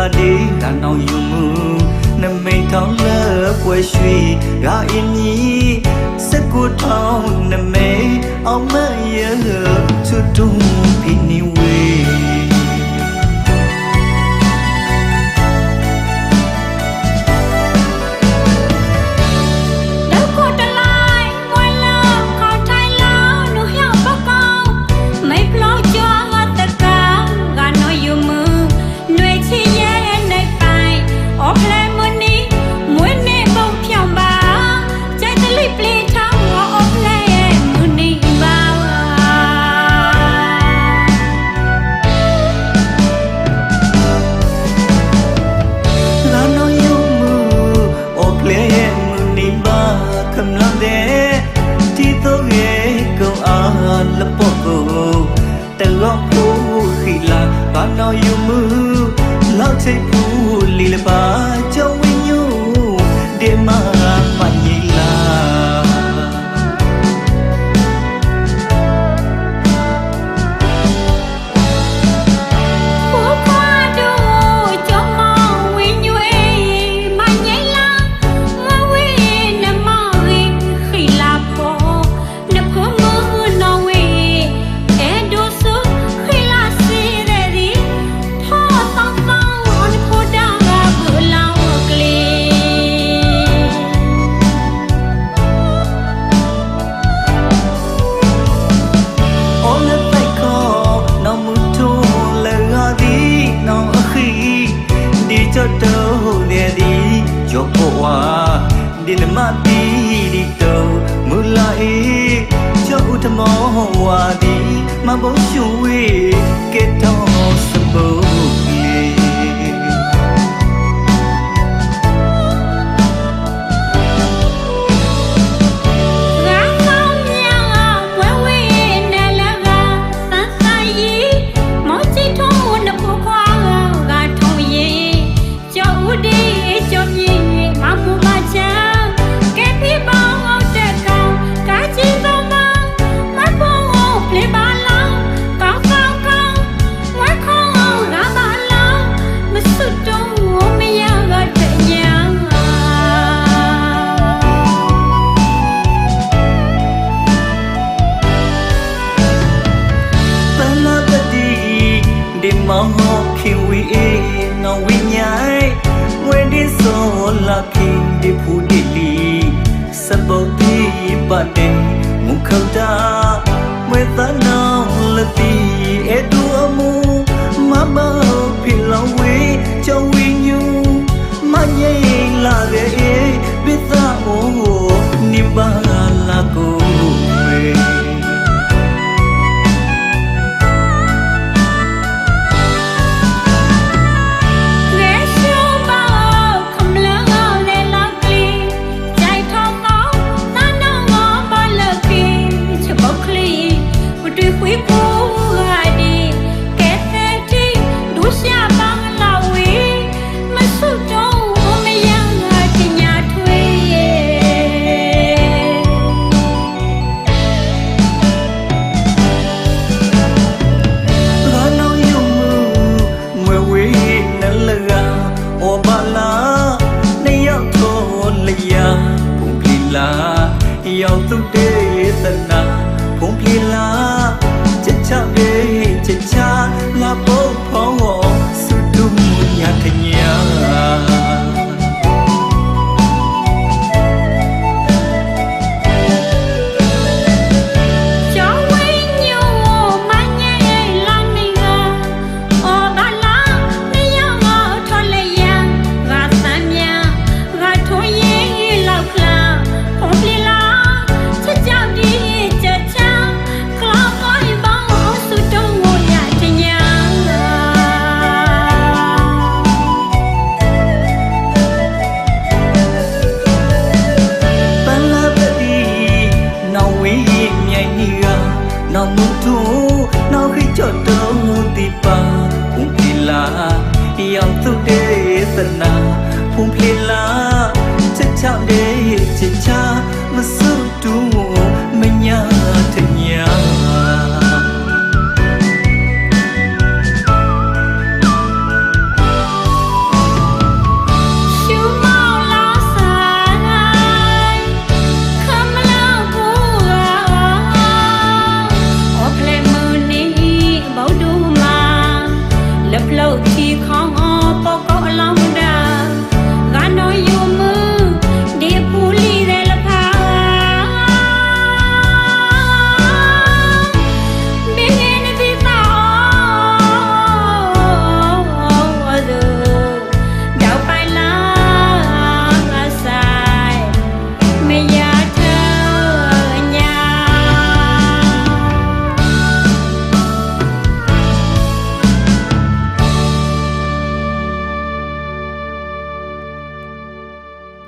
လာဒီလာနောင်ယူမူနမိတ်ထောင်းလဲပွဲရွှေရာအင်းကြီးစက်ကိုထောင်းနမိတ်အောင်မရချွတ်တုံးဖိနေဝ ဝါဒီမဘုံရှူ မောင်ဟောခင်ဝီအေနောင်ဝီညာယမွေဒီဆောလာခင်ဒီဖူဒီလီစဘောဒီပတဲ့မုခတာမွေသနာ 现家。 คงเพลียล้าจะทำได้จะทำ